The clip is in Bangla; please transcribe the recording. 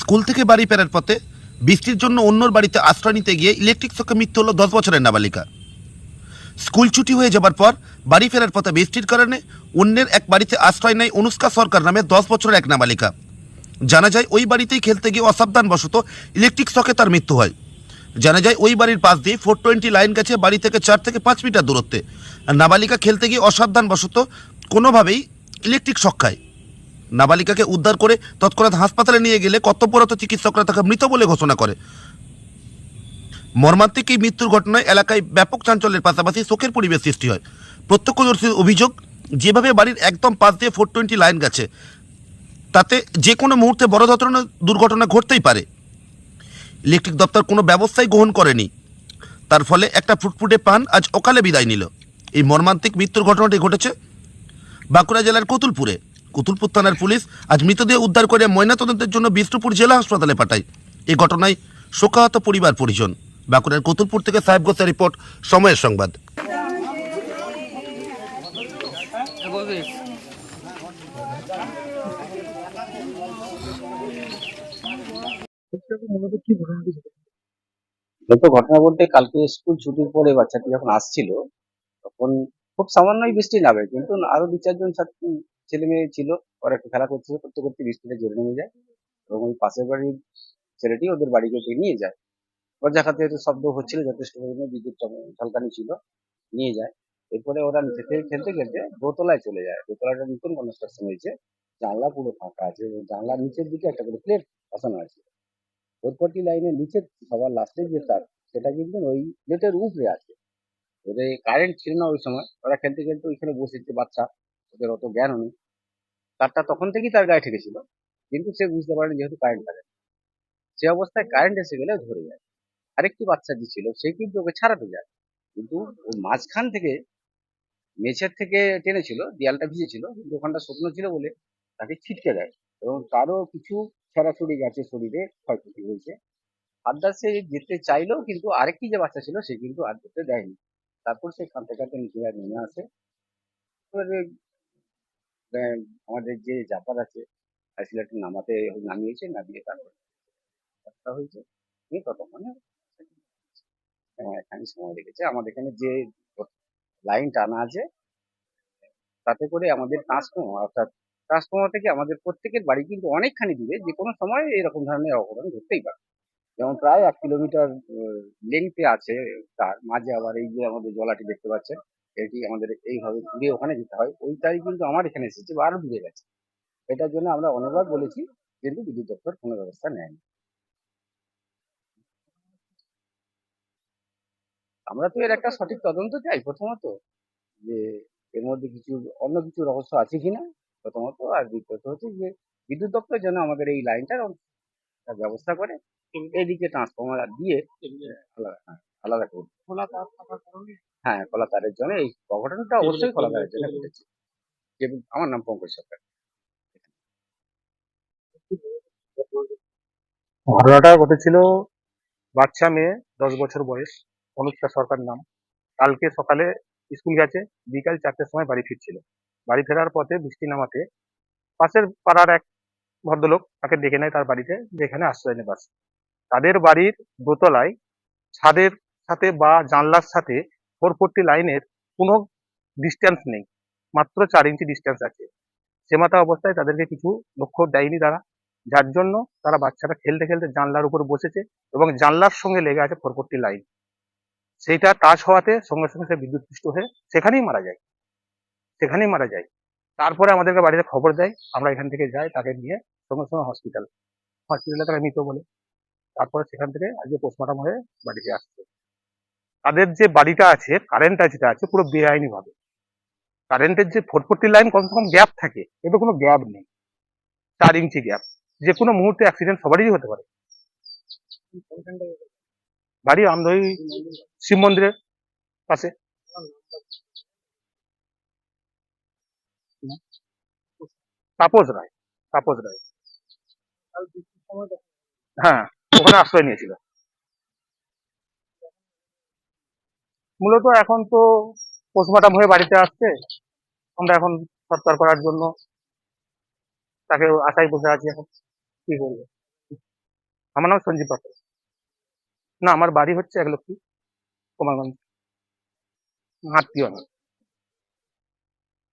স্কুল থেকে বাড়ি ফেরার পথে বৃষ্টির জন্য অন্যর বাড়িতে আশ্রয় নিতে গিয়ে ইলেকট্রিক শকে মৃত্যু হলো দশ বছরের নাবালিকা। স্কুল ছুটি হয়ে যাবার পর বাড়ি ফেরার পথে বৃষ্টির কারণে অন্যের এক বাড়িতে আশ্রয় নেয় অনুষ্কা সরকার নামে দশ বছরের এক নাবালিকা। জানা যায় ওই বাড়িতেই খেলতে গিয়ে অসাবধানবশত ইলেকট্রিক শকে তার মৃত্যু হয়। জানা যায় ওই বাড়ির পাশ দিয়ে ফোর টোয়েন্টি লাইন গেছে বাড়ি থেকে চার থেকে পাঁচ মিটার দূরত্বে। নাবালিকা খেলতে গিয়ে অসাবধানবশত কোনোভাবেই ইলেকট্রিক শক খায়। নাবালিকাকে উদ্ধার করে তৎক্ষণাৎ হাসপাতালে নিয়ে গেলে কর্তব্যরত চিকিৎসকরা তাকে মৃত বলে ঘোষণা করে। মর্মান্তিক এই মৃত্যুর ঘটনায় এলাকায় ব্যাপক চাঞ্চল্যের পাশাপাশি শোকের পরিবেশ সৃষ্টি হয়। প্রত্যক্ষদর্শীর অভিযোগ, যেভাবে বাড়ির একদম পাশ দিয়ে ফোর টোয়েন্টি লাইন গেছে, তাতে যে কোনো মুহূর্তে বড় ধরনের দুর্ঘটনা ঘটতেই পারে। ইলেকট্রিক দপ্তর কোনো ব্যবস্থাই গ্রহণ করেনি। তার ফলে একটা ফুটফুটে পান আজ অকালে বিদায় নিল। এই মর্মান্তিক মৃত্যুর ঘটনাটি ঘটেছে বাঁকুড়া জেলার কতুলপুরে। কতুলপুর থানার পুলিশ আজ মৃতদেহ উদ্ধার করে ময়নাতদন্তের জন্য বিষ্ণুপুর জেলা হাসপাতালে পাঠায়। এই ঘটনায় শোকাহত পরিবার পরিজন। বাঁকুড়ার কতুলপুর থেকে সাহেব গোসা রিপোর্ট, সময়ের সংবাদ। যত ঘটনা বলতে কালকে স্কুল ছুটির পরে বাচ্চাটি যখন আসছিল, তখন খুব সামান্যই বৃষ্টি নামে, কিন্তু আরও দু চারজন ছাত্র ছেলে মেয়ে ছিল, ওরা একটু খেলা করছিল করতে করতে বৃষ্টিতে জোরে নেমে যায় এবং ওই পাশের বাড়ির ছেলেটি ওদের বাড়িকে নিয়ে যায়। বজ্রাঘাতের শব্দ হচ্ছিল, যথেষ্ট পরিমাণে বিদ্যুৎ ঝলকানি ছিল, নিয়ে যায়। এরপরে ওরা থেকে খেলতে খেলতে দোতলায় চলে যায়। দোতলাটা নতুন কনস্ট্রাকশন হয়েছে, জানলা পুরো ফাঁকা আছে এবং জানলার নিচের দিকে একটা করে প্লেট বসানো আছে। ফোরপটি লাইনের নিচে সবার লাস্টের যে তার, সেটা কিন্তু ওই প্লেটের উপরে আছে। ওদের কারেন্ট ছিল না ওই সময়, ওরা খেলতে খেলতে ওইখানে বসেছে, বাচ্চা ওদের অত জ্ঞানও নেই। তারটা তখন থেকেই তার গায়ে ঠেকেছিল, কিন্তু সে বুঝতে পারেনি যেহেতু কারেন্ট থাকে। সে অবস্থায় কারেন্ট এসে গেলে ধরে যায়। আরেকটি বাচ্চা যে ছিল, সে কিন্তু ওকে ছাড়াতে যায়। কিন্তু ও মাঝখান থেকে, মেঝের থেকে টেনেছিল, দেয়ালটা ভিজেছিল, কিন্তু ওখানটা শুকনো ছিল বলে তাকে ছিটকে দেয় এবং তারও কিছু ছড়াছড়ি গেছে শরীরে, ক্ষয়ক্ষতি হয়েছে। আড্ডা সে যেতে চাইলেও কিন্তু আরেকটি যে বাচ্চা ছিল, সে কিন্তু আর যেতে দেয়নি। তারপর সে কাঁদতে কাঁদতে নিচে নেমে আসে। আমাদের যে জাপার আছে আইসিলেটে নামাতে নামিয়েছে নামিয়ে তারপর যাত্রা হয়েছে। এই ততক্ষণে আহ, এখানে সময় লেগেছে। আমাদের এখানে যে লাইন টানা আছে তাতে করে আমাদের ট্রান্সফর্মার অর্থাৎ ট্রান্সফর্মার থেকে আমাদের প্রত্যেকের বাড়ি কিন্তু অনেকখানি দূরে যে কোনো সময় এরকম ধরনের অঘটন ঘটতেই পারে। যেমন প্রায় এক কিলোমিটার লেন্থে আছে তার। মাঝে আবার এই যে আমাদের জলাটি দেখতে পাচ্ছেন এটি আমাদের এইভাবে ঘুরে ওখানে যেতে হয়। ওইটাই কিন্তু আমার এখানে এসেছে বা আরও দূরে গেছে। এটার জন্য আমরা অনেকবার বলেছি কিন্তু বিদ্যুৎ দপ্তর কোনো ব্যবস্থা নেয়নি। আমরা তো এর একটা সঠিক তদন্ত চাই প্রথমত যে এর মধ্যে কিছু অন্য কিছু রহস্য আছে কিনা প্রথমত আর দ্বিতীয়ত হচ্ছে যে বিদ্যুৎ দপ্তর যেন আমাদের এই লাইনটার ব্যবস্থা করে এদিকে ট্রান্সফর্মার দিয়ে আলাদা হ্যাঁ, আলাদা করবে হ্যাঁ তারের জন্য এই অঘটনটা অবশ্যই তারের জন্য ঘটেছে। যে আমার নাম পঙ্কজ সরকার। ঘটনাটা ঘটেছিল বাচ্চা মেয়ে দশ বছর বয়স অনুষ্কা সরকার নাম। কালকে সকালে স্কুল গেছে বিকাল চারটের সময় বাড়ি ফিরছিল। বাড়ি ফেরার পথে বৃষ্টি নামাতে পাশের পাড়ার এক ভদ্রলোক তাকে ডেকে নেয় তার বাড়িতে যেখানে আশ্রয় নেবাস তাদের বাড়ির দোতলায় ছাদের সাথে বা জানলার সাথে ফোরটি লাইনের কোনো ডিস্টেন্স নেই। মাত্র চার ইঞ্চি ডিস্টেন্স আছে। সেমাতা অবস্থায় তাদেরকে কিছু লক্ষ্য দেয়নি তারা। যার জন্য তারা বাচ্চারা খেলতে খেলতে জানলার উপর বসেছে এবং জানলার সঙ্গে লেগে আছে ফোরপট্টি লাইন। সেইটা টাচ হওয়াতে সঙ্গে সঙ্গে সে বিদ্যুৎপৃষ্ট হয়ে সেখানেই মারা যায়। সেখানেই মারা যায়। তারপরে আমাদেরকে বাড়িতে খবর দেয়, আমরা এখান থেকে যাই তাকে নিয়ে সঙ্গে সঙ্গে হসপিটাল হসপিটালে তারা মৃত বলে। তারপরে সেখান থেকে আজকে পোস্টমর্টম হয়ে বাড়িতে আসছে। তাদের যে বাড়িটা আছে কারেন্টটা যেটা আছে, পুরো বেআইনি ভাবে। কারেন্টের যে ফোরপট্টি লাইন কমসে কম গ্যাপ থাকে, এতে কোনো গ্যাপ নেই। চার ইঞ্চি গ্যাপ যে কোনো মুহূর্তে অ্যাক্সিডেন্ট সবারই হতে পারে। বাড়ি আমদই শিব মন্দিরের পাশে। তাপস রায় তাপস রায়। হ্যাঁ ওখানে আশ্রয় নিয়েছিল। মূলত এখন তো পোস্টমর্টম হয়ে বাড়িতে আসছে। আমরা এখন সৎকার করার জন্য তাকে আশায় বসে আছি এখন। কি করব আমার নাম সঞ্জীব পাত্র। না, আমার বাড়ি হচ্ছে এক লক্ষ্মী কুমারগঞ্জ। আত্মীয় না